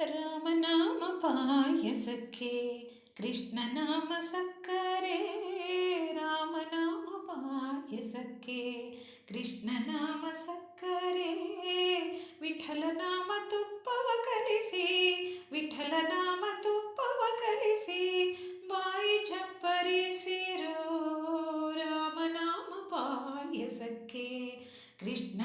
राम नाम पायसखे कृष्ण नाम सक्करे। रामनाम पायसखे कृष्णनाम सक्करे। विठल नाम तुप्पवकलिसे विठल नाम तुप्पव कलिसे बायि चरि सिरो। रामनाम पायसखे कृष्ण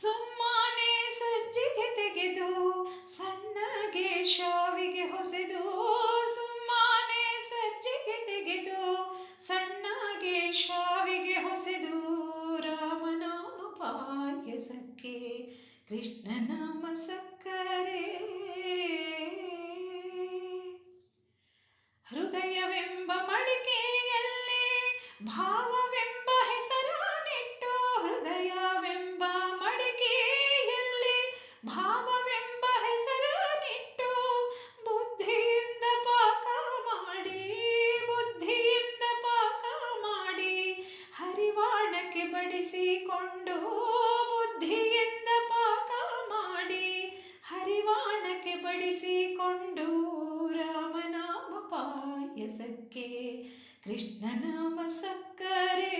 ಸುಮ್ಮನೆ ಸಜ್ಜಿಗೆ ತೆಗೆದು ಸಣ್ಣಗೆ ಶಾವಿಗೆ ಹೊಸೆದು. ಸುಮ್ಮನೆ ಸಜ್ಜಿಗೆ ತೆಗೆದು ಸಣ್ಣಗೆ ಶಾವಿಗೆ ಹೊಸೆದು. ರಾಮನಾಮ ಪಾಯಸಕ್ಕೆ ಕೃಷ್ಣನಾಮ ಸಕ್ಕರೆ ಹೃದಯವೆಂಬ ಮಡಿಕೆಯಲ್ಲಿ ಭಾವವೆಂಬ ಬಡಿಸಿಕೊಂಡು ಬುದ್ಧಿಯಿಂದ ಪಾಕ ಮಾಡಿ ಹರಿವಾಣಕ್ಕೆ ಬಡಿಸಿಕೊಂಡು ರಾಮನಾಮ ಪಾಯಸಕ್ಕೆ ಕೃಷ್ಣನಾಮ ಸಕ್ಕರೆ